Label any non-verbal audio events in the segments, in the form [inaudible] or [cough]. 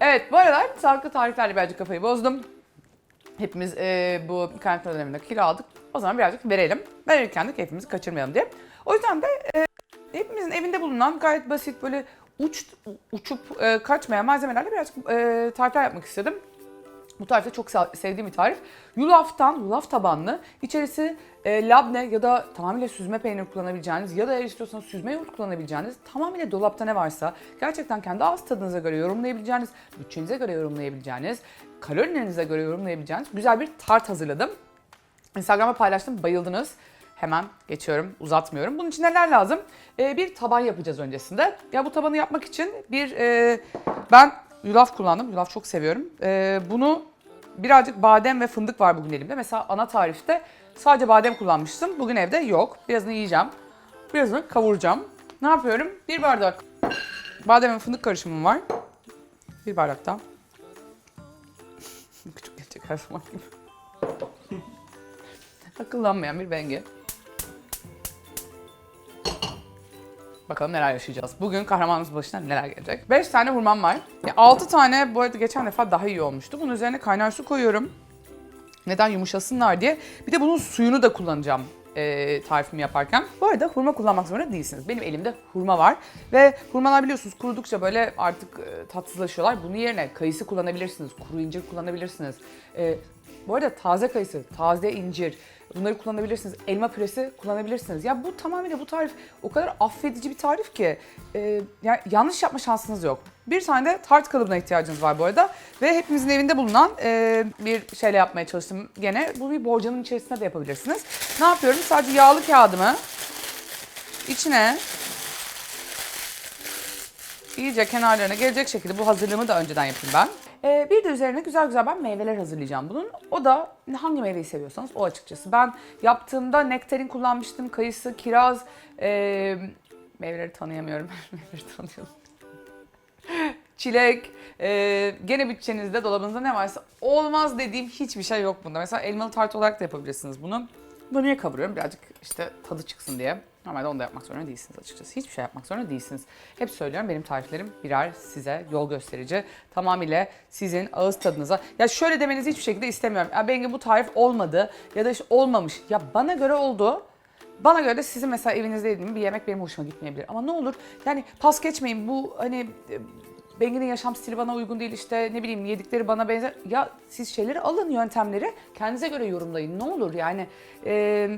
Evet bu aralar sağlıklı tariflerle birazcık kafayı bozdum. Hepimiz e, bu karantina döneminde kilo aldık. O zaman birazcık verelim. Verirken de keyfimizi kaçırmayalım diye. O yüzden de e, hepimizin evinde bulunan gayet basit böyle uç uçup e, kaçmayan malzemelerle birazcık e, tarifler yapmak istedim. Bu tarifte çok se- sevdiğim bir tarif. Yulaftan, yulaf tabanlı. İçerisi e, labne ya da tamamıyla süzme peynir kullanabileceğiniz ya da eğer istiyorsanız süzme yoğurt kullanabileceğiniz tamamıyla dolapta ne varsa gerçekten kendi ağız tadınıza göre yorumlayabileceğiniz, bütçenize göre yorumlayabileceğiniz, kalorilerinize göre yorumlayabileceğiniz güzel bir tart hazırladım. Instagram'a paylaştım, bayıldınız. Hemen geçiyorum, uzatmıyorum. Bunun için neler lazım? Ee, bir taban yapacağız öncesinde. Ya bu tabanı yapmak için bir, e, ben yulaf kullandım. Yulaf çok seviyorum. Ee, bunu birazcık badem ve fındık var bugün elimde. Mesela ana tarifte sadece badem kullanmıştım. Bugün evde yok. Birazını yiyeceğim. Birazını kavuracağım. Ne yapıyorum? Bir bardak badem ve fındık karışımım var. Bir bardak da. [laughs] Küçük gelecek her zaman gibi. [laughs] Akıllanmayan bir benge. Bakalım neler yaşayacağız. Bugün kahramanımız başına neler gelecek. 5 tane hurmam var. 6 tane bu arada geçen defa daha iyi olmuştu. Bunun üzerine kaynar su koyuyorum. Neden yumuşasınlar diye. Bir de bunun suyunu da kullanacağım e, tarifimi yaparken. Bu arada hurma kullanmak zorunda değilsiniz. Benim elimde hurma var. Ve hurmalar biliyorsunuz kurudukça böyle artık e, tatsızlaşıyorlar. Bunun yerine kayısı kullanabilirsiniz. Kuru incir kullanabilirsiniz. E, bu arada taze kayısı, taze incir bunları kullanabilirsiniz. Elma püresi kullanabilirsiniz. Ya bu tamamıyla bu tarif o kadar affedici bir tarif ki e, yani yanlış yapma şansınız yok. Bir tane de tart kalıbına ihtiyacınız var bu arada. Ve hepimizin evinde bulunan e, bir şeyle yapmaya çalıştım gene. Bunu bir borcanın içerisinde de yapabilirsiniz. Ne yapıyorum? Sadece yağlı kağıdımı içine iyice kenarlarına gelecek şekilde bu hazırlığımı da önceden yapayım ben. Ee, bir de üzerine güzel güzel ben meyveler hazırlayacağım bunun. O da hangi meyveyi seviyorsanız o açıkçası. Ben yaptığımda nektarin kullanmıştım. Kayısı, kiraz, ee, meyveleri tanıyamıyorum. [laughs] meyveleri tanıyorum. Çilek, ee, gene bütçenizde dolabınızda ne varsa olmaz dediğim hiçbir şey yok bunda. Mesela elmalı tart olarak da yapabilirsiniz bunu. Bunu niye kavuruyorum? Birazcık işte tadı çıksın diye. Normalde onu da yapmak zorunda değilsiniz açıkçası. Hiçbir şey yapmak zorunda değilsiniz. Hep söylüyorum benim tariflerim birer size yol gösterici. Tamamıyla sizin ağız tadınıza. Ya şöyle demenizi hiçbir şekilde istemiyorum. Ya Bengi bu tarif olmadı ya da işte olmamış. Ya bana göre oldu. Bana göre de sizin mesela evinizde yediğim bir yemek benim hoşuma gitmeyebilir. Ama ne olur yani pas geçmeyin bu hani e, Bengi'nin yaşam stili bana uygun değil işte ne bileyim yedikleri bana benzer. Ya siz şeyleri alın yöntemleri kendinize göre yorumlayın ne olur yani. E,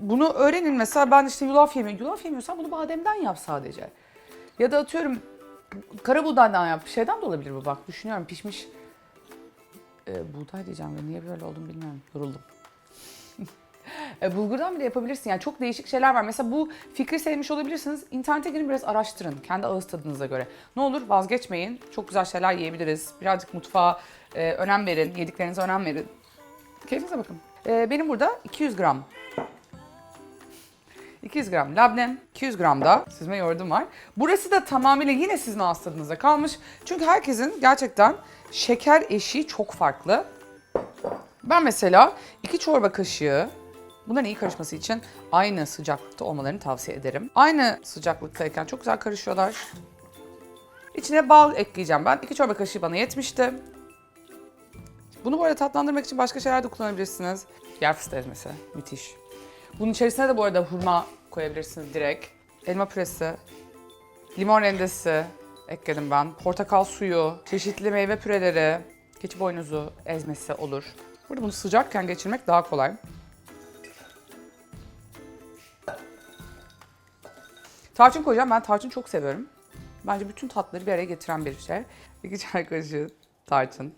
bunu öğrenin mesela ben işte yulaf yemiyorum. Yulaf yemiyorsan bunu bademden yap sadece. Ya da atıyorum kara buğdaydan yap. Şeyden de olabilir bu bak düşünüyorum pişmiş. E, buğday diyeceğim ve niye böyle oldum bilmiyorum. Yoruldum. [laughs] E, bulgurdan bile yapabilirsin. Yani çok değişik şeyler var. Mesela bu fikri sevmiş olabilirsiniz. İnternete girin biraz araştırın. Kendi ağız tadınıza göre. Ne olur vazgeçmeyin. Çok güzel şeyler yiyebiliriz. Birazcık mutfağa e, önem verin. Yediklerinize önem verin. Keyfinize bakın. E, benim burada 200 gram 200 gram labne, 200 gram da süzme yoğurdum var. Burası da tamamıyla yine sizin ağız kalmış. Çünkü herkesin gerçekten şeker eşiği çok farklı. Ben mesela 2 çorba kaşığı bunların iyi karışması için aynı sıcaklıkta olmalarını tavsiye ederim. Aynı sıcaklıktayken çok güzel karışıyorlar. İçine bal ekleyeceğim ben. 2 çorba kaşığı bana yetmişti. Bunu bu arada tatlandırmak için başka şeyler de kullanabilirsiniz. Yer fıstığı ezmesi. Müthiş. Bunun içerisine de bu arada hurma koyabilirsiniz direkt. Elma püresi, limon rendesi ekledim ben. Portakal suyu, çeşitli meyve püreleri, keçi boynuzu ezmesi olur. Burada bunu sıcakken geçirmek daha kolay. Tarçın koyacağım. Ben tarçın çok seviyorum. Bence bütün tatları bir araya getiren bir şey. İki çay kaşığı tarçın.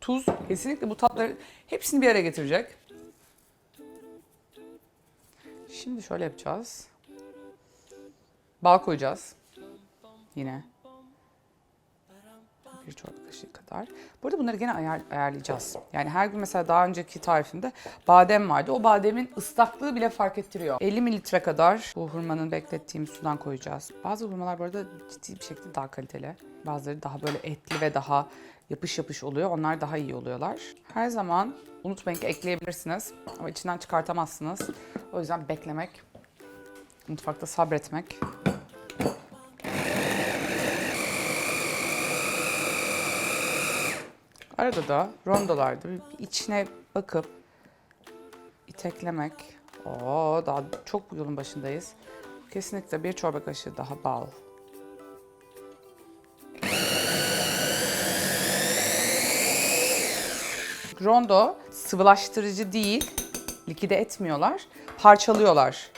Tuz kesinlikle bu tatları hepsini bir araya getirecek. Şimdi şöyle yapacağız. Bal koyacağız. Yine. Bir çorba kaşığı kadar. Bu arada bunları gene ayar, ayarlayacağız. Yani her gün mesela daha önceki tarifimde badem vardı. O bademin ıslaklığı bile fark ettiriyor. 50 mililitre kadar bu hurmanın beklettiğimiz sudan koyacağız. Bazı hurmalar bu arada ciddi bir şekilde daha kaliteli. Bazıları daha böyle etli ve daha yapış yapış oluyor. Onlar daha iyi oluyorlar. Her zaman unutmayın ki ekleyebilirsiniz ama içinden çıkartamazsınız. O yüzden beklemek, mutfakta sabretmek Arada da rondolarda içine bakıp iteklemek. Oo, daha çok bu yolun başındayız. Kesinlikle bir çorba kaşığı daha bal. Rondo sıvılaştırıcı değil, likide etmiyorlar, parçalıyorlar.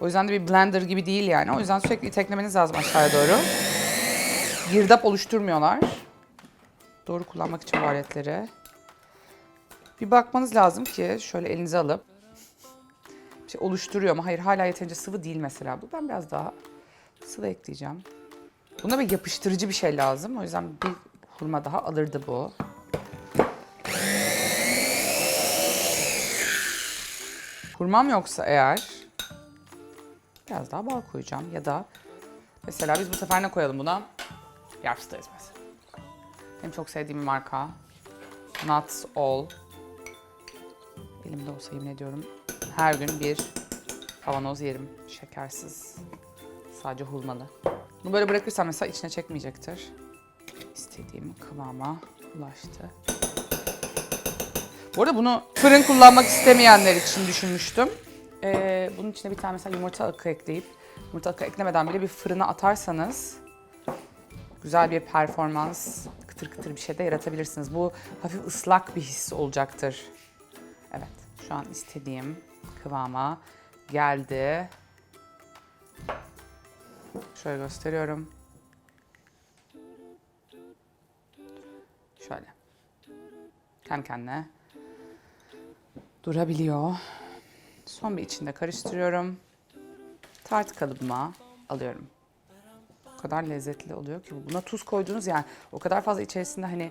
O yüzden de bir blender gibi değil yani. O yüzden sürekli iteklemeniz lazım aşağıya doğru. Girdap oluşturmuyorlar. Doğru kullanmak için bu aletleri. Bir bakmanız lazım ki şöyle elinize alıp şey oluşturuyor mu? Hayır hala yeterince sıvı değil mesela bu. Ben biraz daha sıvı ekleyeceğim. Buna bir yapıştırıcı bir şey lazım. O yüzden bir hurma daha alırdı bu. Hurmam yoksa eğer biraz daha bal koyacağım ya da mesela biz bu sefer ne koyalım buna? Yarfstayız mesela. Benim çok sevdiğim bir marka. Nuts All. Elimde olsa yemin ediyorum. Her gün bir kavanoz yerim. Şekersiz. Sadece hurmalı. Bunu böyle bırakırsam mesela içine çekmeyecektir. İstediğim kıvama ulaştı. Bu arada bunu fırın kullanmak istemeyenler için düşünmüştüm. Ee, bunun içine bir tane mesela yumurta akı ekleyip yumurta akı eklemeden bile bir fırına atarsanız güzel bir performans, kıtır kıtır bir şey de yaratabilirsiniz. Bu hafif ıslak bir his olacaktır. Evet, şu an istediğim kıvama geldi. Şöyle gösteriyorum. Şöyle. Kendi kendine durabiliyor. Son bir içinde karıştırıyorum. Tart kalıbıma alıyorum o kadar lezzetli oluyor ki buna tuz koyduğunuz yani o kadar fazla içerisinde hani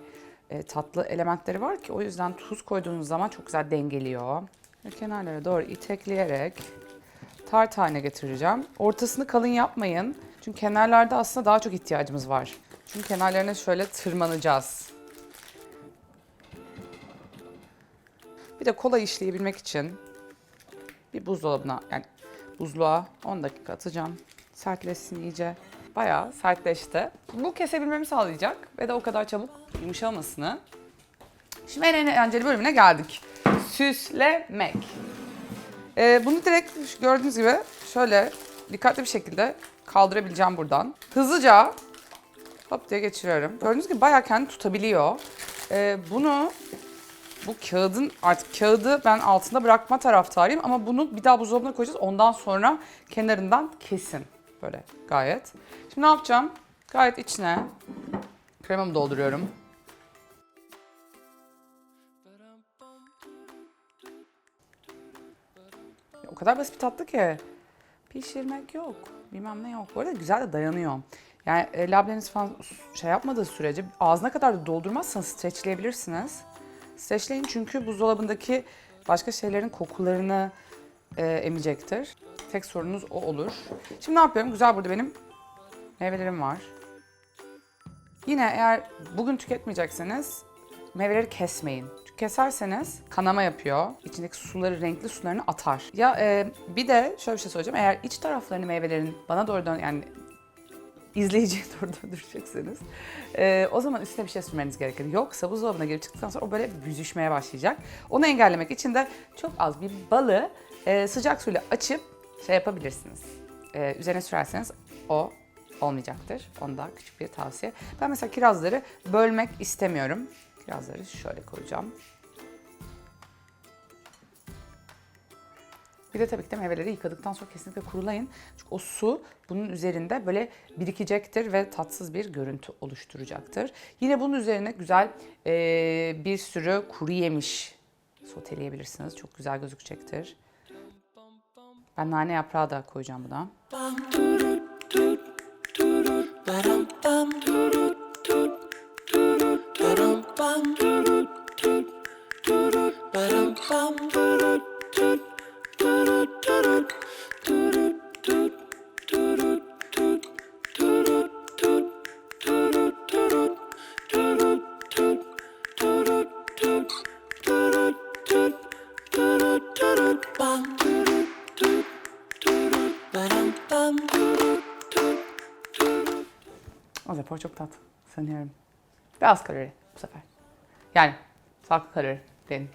e, tatlı elementleri var ki o yüzden tuz koyduğunuz zaman çok güzel dengeliyor. Ve kenarlara doğru itekleyerek tart haline getireceğim. Ortasını kalın yapmayın. Çünkü kenarlarda aslında daha çok ihtiyacımız var. Çünkü kenarlarına şöyle tırmanacağız. Bir de kolay işleyebilmek için bir buzdolabına yani buzluğa 10 dakika atacağım. Sertleşsin iyice. Bayağı sertleşti. Bu kesebilmemi sağlayacak ve de o kadar çabuk yumuşamasını. Şimdi en eğlenceli bölümüne geldik. Süslemek. Ee, bunu direkt gördüğünüz gibi şöyle dikkatli bir şekilde kaldırabileceğim buradan. Hızlıca hop diye geçiriyorum. Gördüğünüz gibi bayağı kendi tutabiliyor. Ee, bunu bu kağıdın artık kağıdı ben altında bırakma taraftarıyım ama bunu bir daha buzdolabına koyacağız. Ondan sonra kenarından kesin. Böyle gayet. Şimdi ne yapacağım? Gayet içine kremamı dolduruyorum. O kadar basit bir tatlı ki. Pişirmek yok. Bilmem ne yok. Bu arada güzel de dayanıyor. Yani e, labneniz falan şey yapmadığı sürece ağzına kadar da doldurmazsanız streçleyebilirsiniz. Streçleyin çünkü buzdolabındaki başka şeylerin kokularını e, emecektir. Tek sorunuz o olur. Şimdi ne yapıyorum? Güzel burada benim meyvelerim var. Yine eğer bugün tüketmeyecekseniz meyveleri kesmeyin. Keserseniz kanama yapıyor. İçindeki suları, renkli sularını atar. Ya e, bir de şöyle bir şey söyleyeceğim. Eğer iç taraflarını meyvelerin bana doğru dön yani izleyiciye [laughs] doğru döndürecekseniz e, o zaman üstüne bir şey sürmeniz gerekir. Yoksa buzdolabına girip çıktıktan sonra o böyle büzüşmeye başlayacak. Onu engellemek için de çok az bir balı e, sıcak suyla açıp şey yapabilirsiniz. E, üzerine sürerseniz o olmayacaktır. Onda küçük bir tavsiye. Ben mesela kirazları bölmek istemiyorum. Kirazları şöyle koyacağım. Bir de tabii ki de meyveleri yıkadıktan sonra kesinlikle kurulayın. Çünkü o su bunun üzerinde böyle birikecektir ve tatsız bir görüntü oluşturacaktır. Yine bunun üzerine güzel e, bir sürü kuru yemiş soteleyebilirsiniz. Çok güzel gözükecektir. Ben nane yaprağı da koyacağım buna. Bam Az yapar çok tatlı sanıyorum. Ve az kalori bu sefer. Yani sağlıklı kalori diyelim.